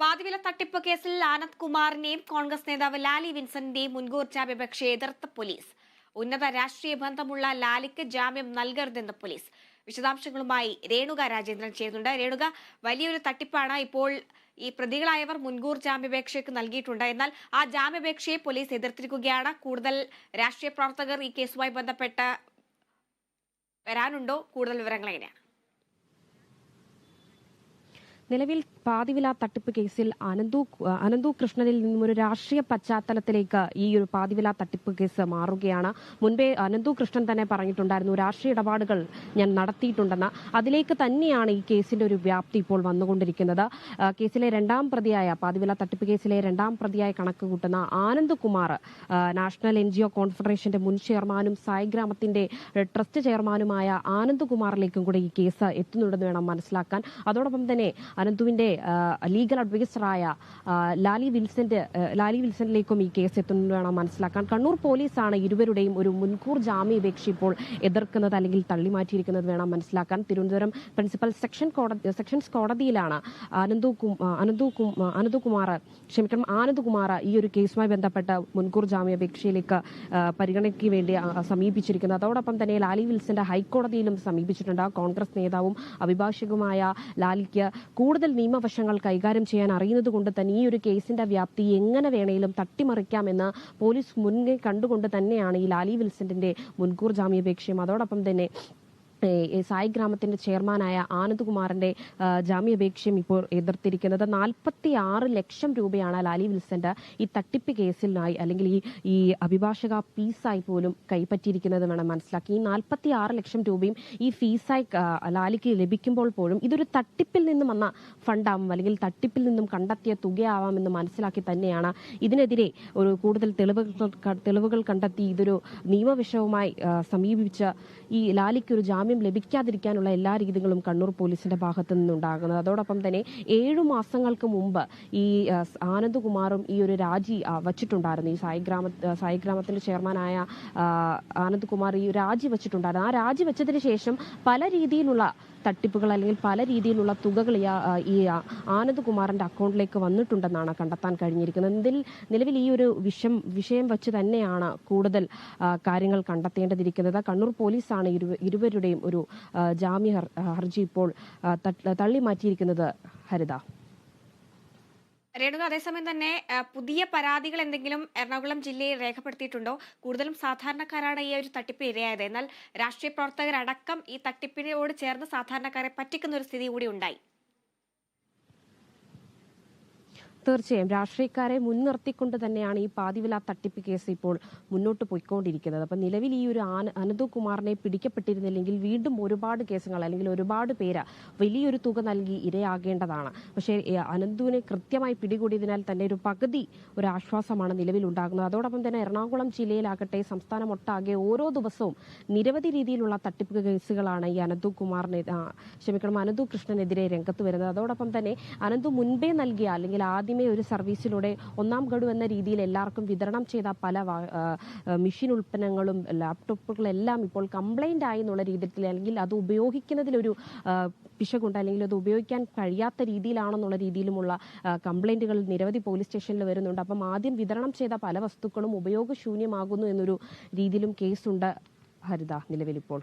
പാതിവില തട്ടിപ്പ് കേസിൽ ആനന്ദ് കുമാറിനെയും കോൺഗ്രസ് നേതാവ് ലാലി വിൻസന്റിന്റെയും മുൻകൂർ ജാമ്യാപേക്ഷയെ എതിർത്ത പോലീസ്. ഉന്നത രാഷ്ട്രീയ ബന്ധമുള്ള ലാലിക്ക് ജാമ്യം നൽകരുതെന്ന് പോലീസ്. വിശദാംശങ്ങളുമായി രേണുക രാജേന്ദ്രൻ ചെയ്യുന്നുണ്ട് രേണുക വലിയൊരു തട്ടിപ്പാണ് ഇപ്പോൾ ഈ പ്രതികളായവർ മുൻകൂർ ജാമ്യാപേക്ഷയ്ക്ക് നൽകിയിട്ടുണ്ട്. എന്നാൽ ആ ജാമ്യാപേക്ഷയെ പോലീസ് എതിർത്തിരിക്കുകയാണ്. കൂടുതൽ രാഷ്ട്രീയ പ്രവർത്തകർ ഈ കേസുമായി ബന്ധപ്പെട്ട് വരാനുണ്ടോ? കൂടുതൽ വിവരങ്ങൾ എങ്ങനെയാണ്? നിലവിൽ പാതിവില തട്ടിപ്പ് കേസിൽ അനന്തു അനന്തു കൃഷ്ണനിൽ നിന്നും ഒരു രാഷ്ട്രീയ പശ്ചാത്തലത്തിലേക്ക് ഈ ഒരു പാതിവില തട്ടിപ്പ് കേസ് മാറുകയാണ്. മുൻപേ അനന്തു കൃഷ്ണൻ തന്നെ പറഞ്ഞിട്ടുണ്ടായിരുന്നു രാഷ്ട്രീയ ഇടപാടുകൾ ഞാൻ നടത്തിയിട്ടുണ്ടെന്ന്. അതിലേക്ക് തന്നെയാണ് ഈ കേസിന്റെ ഒരു വ്യാപ്തി ഇപ്പോൾ വന്നുകൊണ്ടിരിക്കുന്നത്. കേസിലെ രണ്ടാം പ്രതിയായ പാതിവില തട്ടിപ്പ് കേസിലെ രണ്ടാം പ്രതിയായ കണക്ക് കൂട്ടുന്ന Anand Kumar national N G O കോൺഫെഡറേഷന്റെ മുൻ ചെയർമാനും സായി ഗ്രാമത്തിന്റെ ട്രസ്റ്റ് ചെയർമാനുമായ ആനന്ദ് കുമാറിലേക്കും കൂടെ ഈ കേസ് എത്തുന്നുണ്ടെന്ന് വേണം മനസ്സിലാക്കാൻ. അതോടൊപ്പം തന്നെ അനന്തുവിന്റെ ലീഗൽ അഡ്വൈസറായ ലാലി വിൽസന്റെ ലാലി വിൽസനിലേക്കും ഈ കേസ് എത്തുന്നതാണ് മനസ്സിലാക്കാൻ. കണ്ണൂർ പോലീസാണ് ഇരുവരുടെയും ഒരു മുൻകൂർ ജാമ്യാപേക്ഷ ഇപ്പോൾ എതിർക്കുന്നത് അല്ലെങ്കിൽ തള്ളിമാറ്റിയിരിക്കുന്നത് വേണം മനസ്സിലാക്കാൻ. തിരുവനന്തപുരം പ്രിൻസിപ്പൽ സെക്ഷൻ കോടതി സെക്ഷൻസ് കോടതിയിലാണ് അനന്തു അനന്തു അനന്തുകുമാർ ക്ഷമിക്കണം ആനന്ദകുമാർ ഈ ഒരു കേസുമായി ബന്ധപ്പെട്ട മുൻകൂർ ജാമ്യാപേക്ഷയിലേക്ക് പരിഗണയ്ക്ക് വേണ്ടി സമീപിച്ചിരിക്കുന്നത്. അതോടൊപ്പം തന്നെ ലാലി വിൽസന്റെ ഹൈക്കോടതിയിലും സമീപിച്ചിട്ടുണ്ട്. കോൺഗ്രസ് നേതാവും അഭിഭാഷകവുമായ ലാലിക്ക് കൂടുതൽ നിയമവശങ്ങൾ കൈകാര്യം ചെയ്യാൻ അറിയുന്നത് കൊണ്ട് തന്നെ ഈ ഒരു കേസിന്റെ വ്യാപ്തി എങ്ങനെ വേണേലും തട്ടിമറിക്കാമെന്ന് പോലീസ് മുൻകൈ കണ്ടുകൊണ്ട് തന്നെയാണ് ഈ ലാലി വിൽസന്റെ മുൻകൂർ ജാമ്യാപേക്ഷയും. അതോടൊപ്പം തന്നെ സായി ഗ്രാമത്തിന്റെ ചെയർമാനായ ആനന്ദ്കുമാറിന്റെ ആ, ജാമ്യാപേക്ഷയും ഇപ്പോൾ എതിർത്തിരിക്കുന്നത്. നാൽപ്പത്തി ആറ് ലക്ഷം രൂപയാണ് ലാലി വിൽസന്റെ ഈ തട്ടിപ്പ് കേസിനായി അല്ലെങ്കിൽ ഈ ഈ അഭിഭാഷക ഫീസായി പോലും കൈപ്പറ്റിയിരിക്കുന്നത് വേണം മനസ്സിലാക്കി. ഈ നാൽപ്പത്തി ആറ് ലക്ഷം രൂപയും ഈ ഫീസായി ലാലിക്ക് ലഭിക്കുമ്പോൾ പോലും ഇതൊരു തട്ടിപ്പിൽ നിന്നും വന്ന ഫണ്ടാവും അല്ലെങ്കിൽ തട്ടിപ്പിൽ നിന്നും കണ്ടെത്തിയ തുകയാവാമെന്ന് മനസ്സിലാക്കി തന്നെയാണ് ഇതിനെതിരെ ഒരു കൂടുതൽ തെളിവുകൾ തെളിവുകൾ കണ്ടെത്തി ഇതൊരു നിയമവിഷയവുമായി സമീപിച്ച ഈ ലാലിക്കൊരു ജാമ്യം ലഭിക്കാതിരിക്കാനുള്ള എല്ലാ രീതികളും കണ്ണൂർ പോലീസിന്റെ ഭാഗത്തു നിന്നുണ്ടാകുന്നത്. അതോടൊപ്പം തന്നെ ഏഴു മാസങ്ങൾക്ക് മുമ്പ് ഈ ആനന്ദകുമാറും ഈ ഒരു രാജി വച്ചിട്ടുണ്ടായിരുന്നു. ഈ സായി ഗ്രാമ സായി ഗ്രാമത്തിന്റെ ചെയർമാനായ ആനന്ദകുമാർ ഈ രാജി വച്ചിട്ടുണ്ടായിരുന്നു. ആ രാജി വെച്ചതിന് ശേഷം പല രീതിയിലുള്ള തട്ടിപ്പുകൾ അല്ലെങ്കിൽ പല രീതിയിലുള്ള തുകകൾ ഈ ആനന്ദ്കുമാറിന്റെ അക്കൗണ്ടിലേക്ക് വന്നിട്ടുണ്ടെന്നാണ് കണ്ടെത്താൻ കഴിഞ്ഞിരിക്കുന്നത്. ഇതിൽ നിലവിൽ ഈ ഒരു വിഷം വിഷയം വെച്ച് തന്നെയാണ് കൂടുതൽ കാര്യങ്ങൾ കണ്ടെത്തേണ്ടതിരിക്കുന്നത്. കണ്ണൂർ പോലീസാണ് ഇരുവ- ഇരുവരുടെയും ഒരു ജാമ്യ ഹർജി ഇപ്പോൾ തള്ളി മാറ്റിയിരിക്കുന്നത് ഹരിത. രേണുക അതേസമയം തന്നെ പുതിയ പരാതികൾ എന്തെങ്കിലും എറണാകുളം ജില്ലയിൽ രേഖപ്പെടുത്തിയിട്ടുണ്ടോ? കൂടുതലും സാധാരണക്കാരാണ് ഈ ഒരു തട്ടിപ്പ് ഇരയായത്. എന്നാൽ രാഷ്ട്രീയ പ്രവർത്തകരടക്കം ഈ തട്ടിപ്പിനോട് ചേർന്ന് സാധാരണക്കാരെ പറ്റിക്കുന്ന ഒരു സ്ഥിതി കൂടി ഉണ്ടായി. തീർച്ചയായും. രാഷ്ട്രീയക്കാരെ മുൻനിർത്തിക്കൊണ്ട് തന്നെയാണ് ഈ പാതിവില തട്ടിപ്പ് കേസ് ഇപ്പോൾ മുന്നോട്ട് പോയിക്കൊണ്ടിരിക്കുന്നത്. അപ്പം നിലവിൽ ഈ ഒരു ആന അനന്തുകുമാറിനെ പിടിക്കപ്പെട്ടിരുന്നില്ലെങ്കിൽ വീണ്ടും ഒരുപാട് കേസുകൾ അല്ലെങ്കിൽ ഒരുപാട് പേര് വലിയൊരു തുക നൽകി ഇരയാകേണ്ടതാണ്. പക്ഷേ അനന്തുവിനെ കൃത്യമായി പിടികൂടിയതിനാൽ തന്നെ ഒരു പകുതി ഒരു ആശ്വാസമാണ് നിലവിൽ ഉണ്ടാകുന്നത്. അതോടൊപ്പം തന്നെ എറണാകുളം ജില്ലയിലാകട്ടെ സംസ്ഥാനം ഒട്ടാകെ ഓരോ ദിവസവും നിരവധി രീതിയിലുള്ള തട്ടിപ്പ് കേസുകളാണ് ഈ അനന്തു കുമാറിനെ ക്ഷമിക്കണം അനന്തു കൃഷ്ണനെതിരെ രംഗത്ത് വരുന്നത്. അതോടൊപ്പം തന്നെ അനന്തു മുൻപേ നൽകിയ അല്ലെങ്കിൽ ആദ്യമേ ഒരു സർവീസിലൂടെ ഒന്നാം ഗഡു എന്ന രീതിയിൽ എല്ലാവർക്കും വിതരണം ചെയ്ത പല മെഷീൻ ഉൽപ്പന്നങ്ങളും ലാപ്ടോപ്പുകളെല്ലാം ഇപ്പോൾ കംപ്ലൈന്റ് ആയി എന്നുള്ള രീതിയിൽ അല്ലെങ്കിൽ അത് ഉപയോഗിക്കുന്നതിലൊരു പിശകുണ്ട്. അല്ലെങ്കിൽ അത് ഉപയോഗിക്കാൻ കഴിയാത്ത രീതിയിലാണെന്നുള്ള രീതിയിലുമുള്ള കംപ്ലൈന്റുകൾ നിരവധി പോലീസ് സ്റ്റേഷനിൽ വരുന്നുണ്ട്. അപ്പം ആദ്യം വിതരണം ചെയ്ത പല വസ്തുക്കളും ഉപയോഗശൂന്യമാകുന്നു എന്നൊരു രീതിയിലും കേസുണ്ട് ഹരിത നിലവിലിപ്പോൾ.